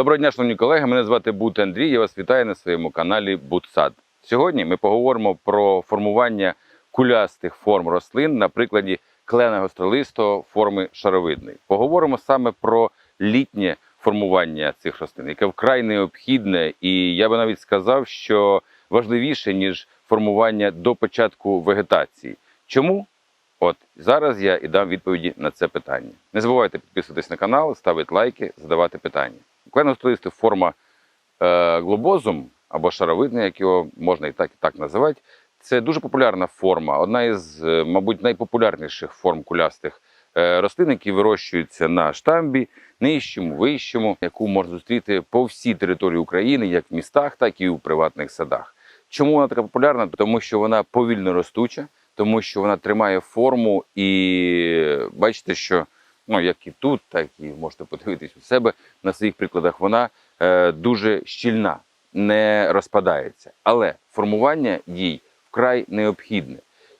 Доброго дня, шановні колеги. Мене звати Бут Андрій. Я вас вітаю на своєму каналі Бутсад. Сьогодні ми поговоримо про формування кулястих форм рослин на прикладі клена гостролистого форми шаровидної. Поговоримо саме про літнє формування цих рослин, яке вкрай необхідне, і я би навіть сказав, що важливіше ніж формування до початку вегетації. Чому? От зараз я і дам відповіді на це питання. Не забувайте підписуватись на канал, ставити лайки, задавати питання. Кленостолистий форма е, глобозум або шаровидний, як його можна і так, і так називати. Це дуже популярна форма, одна із, е, мабуть, найпопулярніших форм кулястих е, рослин, які вирощуються на штамбі, нижчому, вищому, яку можна зустріти по всій території України, як в містах, так і у приватних садах. Чому вона така популярна? Тому що вона повільно ростуча, тому що вона тримає форму, і бачите, що ну як і тут, так і можете подивитись у себе на своїх прикладах. Вона е, дуже щільна, не розпадається. Але формування їй вкрай необхідне.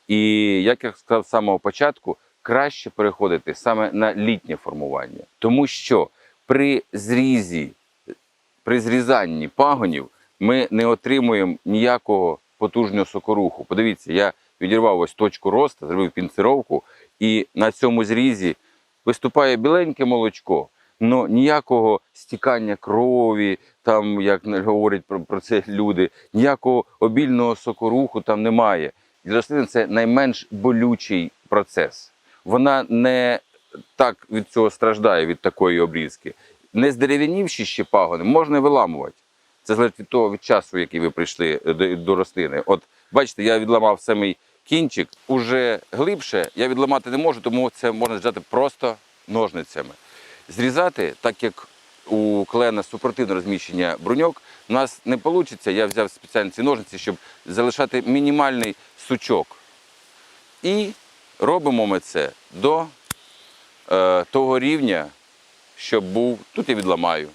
І як я сказав з самого початку, краще переходити саме на літнє формування, тому що при зрізі, при зрізанні пагонів ми не отримуємо ніякого потужного сокоруху. Подивіться, я відірвав ось точку росту, зробив пінцировку, і на цьому зрізі виступає біленьке молочко. Ну ніякого стікання крові, там як говорять про, про це люди, ніякого обільного сокоруху там немає. Для рослини це найменш болючий процес. Вона не так від цього страждає від такої обрізки. Не здерев'янівші ще пагони можна виламувати. Це залежить від того від часу, який ви прийшли до, до рослини. От бачите, я відламав самий кінчик, уже глибше я відламати не можу, тому це можна зжати просто ножницями. Зрізати, так як у клена супротивне розміщення бруньок, у нас не вийде. Я взяв спеціальні ці ножниці, щоб залишати мінімальний сучок. І робимо ми це до е, того рівня, щоб був. Тут я відламаю,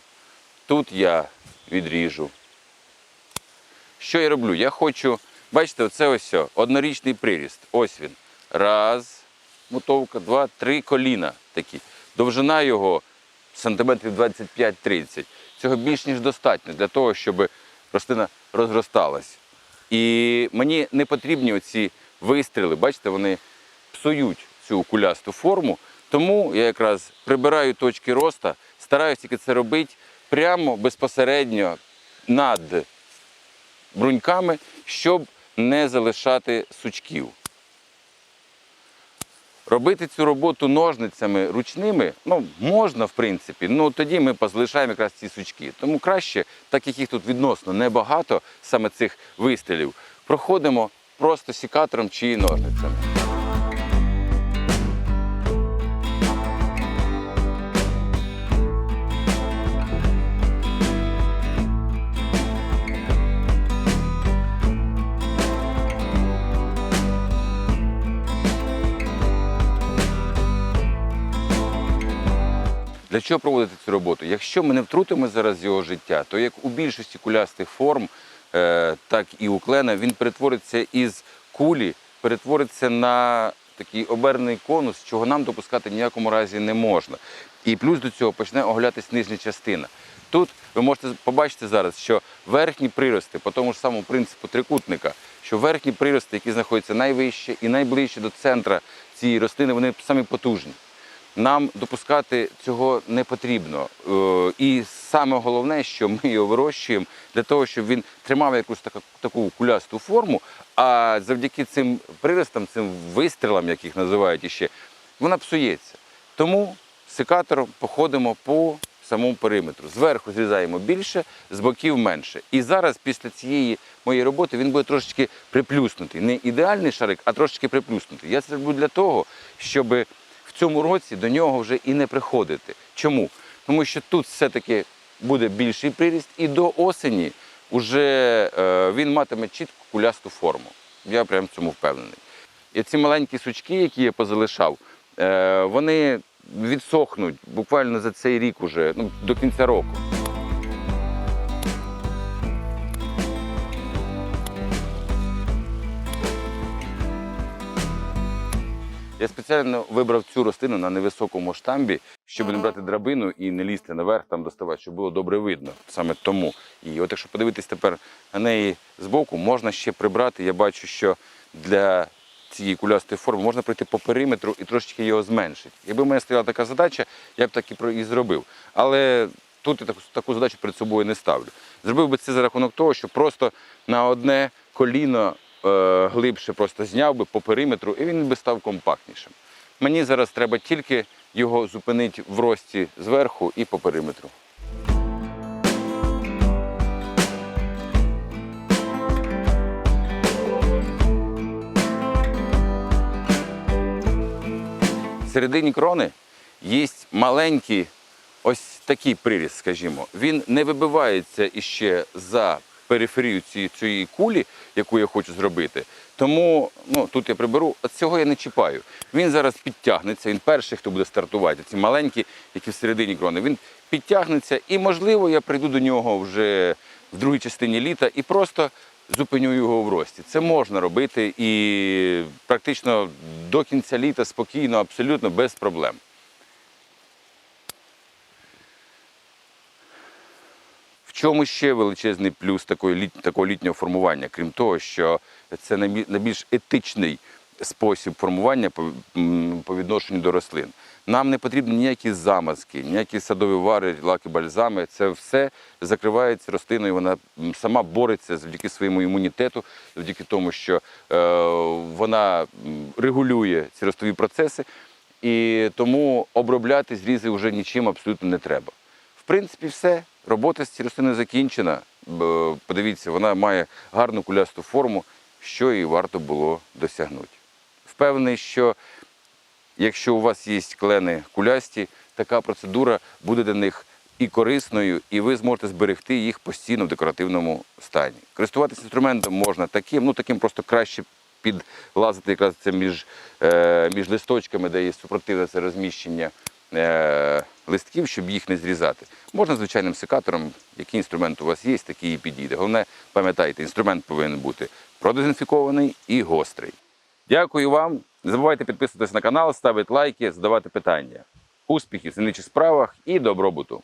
тут я відріжу. Що я роблю? Я хочу, бачите, оце ось о, однорічний приріст. Ось він. Раз, мотовка, два, три коліна такі. Довжина його сантиметрів 25-30. Цього більш ніж достатньо для того, щоб рослина розросталась. І мені не потрібні оці вистріли, бачите, вони псують цю кулясту форму. Тому я якраз прибираю точки росту, стараюся тільки це робити прямо безпосередньо над бруньками, щоб не залишати сучків. Робити цю роботу ножницями ручними ну, можна, в принципі, ну тоді ми позалишаємо якраз ці сучки. Тому краще, так як їх тут відносно небагато, саме цих вистрілів, проходимо просто сікатором чи ножницями. Для чого проводити цю роботу? Якщо ми не втрутимо зараз його життя, то як у більшості кулястих форм, е, так і у клена, він перетвориться із кулі, перетвориться на такий обернений конус, чого нам допускати ніякому разі не можна. І плюс до цього почне оглядатись нижня частина. Тут ви можете побачити зараз, що верхні прирости, по тому ж самому принципу трикутника, що верхні прирости, які знаходяться найвище і найближче до центра цієї рослини, вони самі потужні. Нам допускати цього не потрібно. Е, І саме головне, що ми його вирощуємо для того, щоб він тримав якусь таку, таку кулясту форму, а завдяки цим приростам, цим вистрілам, як їх називають іще, вона псується. Тому секатором походимо по самому периметру. Зверху зрізаємо більше, з боків менше. І зараз, після цієї моєї роботи, він буде трошечки приплюснутий. Не ідеальний шарик, а трошечки приплюснутий. Я це роблю для того, щоб в цьому році до нього вже і не приходити. Чому? Тому що тут все-таки буде більший приріст, і до осені вже е, він матиме чітку кулясту форму. Я прям в цьому впевнений. І ці маленькі сучки, які я позалишав, е, вони відсохнуть буквально за цей рік уже, ну, до кінця року. Я спеціально вибрав цю рослину на невисокому штамбі, щоб не брати драбину і не лізти наверх, там доставати, щоб було добре видно. Саме тому. І от якщо подивитись тепер на неї збоку, можна ще прибрати. Я бачу, що для цієї кулястої форми можна пройти по периметру і трошечки його зменшити. Якби в мене стояла така задача, я б так і зробив. Але тут я таку, таку задачу перед собою не ставлю. Зробив би це за рахунок того, що просто на одне коліно е, глибше просто зняв би по периметру, і він би став компактнішим. Мені зараз треба тільки його зупинити в рості зверху і по периметру. Середині крони є маленький ось такий приріз, скажімо. Він не вибивається іще за периферію цієї, цієї кулі, яку я хочу зробити. Тому ну, тут я приберу, а цього я не чіпаю. Він зараз підтягнеться, він перший, хто буде стартувати. Ці маленькі, які всередині крони. Він підтягнеться, і, можливо, я прийду до нього вже в другій частині літа і просто зупиню його в рості. Це можна робити і практично до кінця літа спокійно, абсолютно без проблем. В чому ще величезний плюс такої такого літнього формування, крім того, що це найбільш етичний спосіб формування по, відношенню до рослин. Нам не потрібні ніякі замазки, ніякі садові вари, лаки, бальзами. Це все закривається рослиною. Вона сама бореться завдяки своєму імунітету, завдяки тому, що е, вона регулює ці ростові процеси, і тому обробляти зрізи вже нічим абсолютно не треба. Принципі, все. Робота з цією рослиною закінчена. Подивіться, вона має гарну кулясту форму, що і варто було досягнути. Впевнений, що якщо у вас є клени кулясті, така процедура буде для них і корисною, і ви зможете зберегти їх постійно в декоративному стані. Користуватися інструментом можна таким, ну таким просто краще підлазити якраз це між, е, між листочками, де є супротивне це розміщення е, листків, щоб їх не зрізати. Можна звичайним секатором, який інструмент у вас є, такий і підійде. Головне, пам'ятайте, інструмент повинен бути продезінфікований і гострий. Дякую вам. Не забувайте підписуватись на канал, ставити лайки, задавати питання. Успіхів в сильничих справах і добробуту!